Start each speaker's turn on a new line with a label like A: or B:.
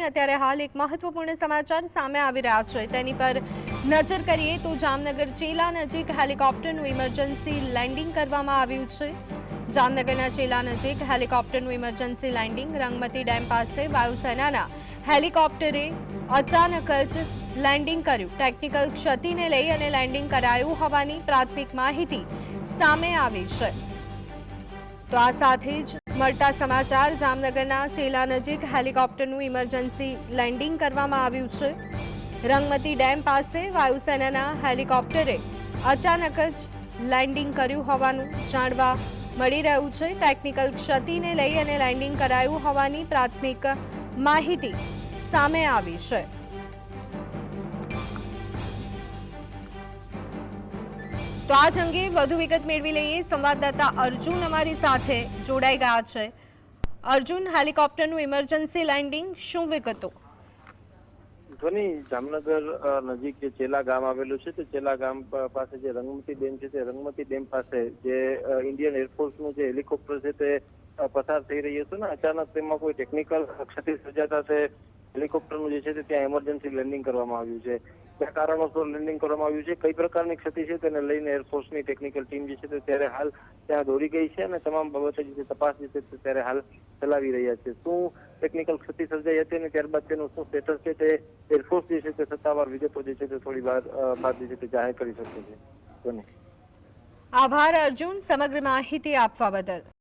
A: અત્યારે હાલ એક મહત્વપૂર્ણ સમાચાર સામે આવી રહ્યા છે. તેની પર નજર કરીએ તો જામનગર ચેલા નજીક હેલિકોપ્ટરનું ઇમરજન્સી લેન્ડિંગ કરવામાં આવ્યું છે. જામનગરના ચેલા નજીક હેલિકોપ્ટરનું ઇમરજન્સી લેન્ડિંગ રંગમતી ડેમ પાસે વાયુસેનાના હેલિકોપ્ટરે અચાનક જ લેન્ડિંગ કર્યું. ટેકનિકલ ક્ષતિને લઈ અને લેન્ડિંગ કરાયું હોવાની પ્રાથમિક માહિતી સામે આવી છે. તો આ સાથે જ મળતા સમાચાર, જામનગરના ચેલા નજીક હેલિકોપ્ટરનું ઇમરજન્સી લેન્ડિંગ કરવામાં આવ્યું છે. રંગમતી ડેમ પાસે વાયુસેનાના હેલિકોપ્ટરે અચાનક જ લેન્ડિંગ કર્યું હોવાનું જાણવા મળી રહ્યું છે. ટેકનિકલ ક્ષતિને લઈ અને લેન્ડિંગ કરાયું હોવાની પ્રાથમિક માહિતી સામે આવી છે. તો આજ અંગે વધુ વિગત મેળવી લઈએ. સંવાદદાતા અર્જુન અમારી સાથે જોડાઈ ગયા છે. અર્જુન, હેલિકોપ્ટરનું ઇમરજન્સી લેન્ડિંગ શું વિગતો?
B: ધ્વનિ જામનગર નજીક જે ચેલા ગામ આવેલું છે, તે ચેલા ગામ પાસે જે રંગમતી ડેમ છે, તે રંગમતી ડેમ પાસે જે ઇન્ડિયન એરફોર્સનું જે હેલિકોપ્ટર છે, તે પસાર થઈ રહ્યું હતું ને, અચાનક તેમાં કોઈ ટેકનિકલ ક્ષતિ સર્જાતા તે હેલિકોપ્ટરનું જે છે તે ત્યાં ઇમરજન્સી લેન્ડિંગ કરવામાં આવ્યું છે. કયા કારણોસર લેન્ડિંગ કરવામાં આવ્યું છે, કઈ પ્રકારની ક્ષતિ છે, તેને લઈને એરફોર્સની ટેકનિકલ ટીમ જે છે તે ત્યારે હાલ ત્યાં દોડી ગઈ છે અને તમામ બાબતે જે છે તપાસ જે છે ત્યારે હાલ ચલાવી રહ્યા છે. શું ટેકનિકલ ક્ષતિ સર્જાઈ હતી અને ત્યારબાદ તેનું શું સ્ટેટસ છે તે એરફોર્સ જે છે તે સત્તાવાર વિગતો જે છે તે થોડી વાર બાદ જે છે તે જાહેર કરી શકે છે
A: આભાર અર્જુન, સમગ્ર માહિતી આપવા બદલ.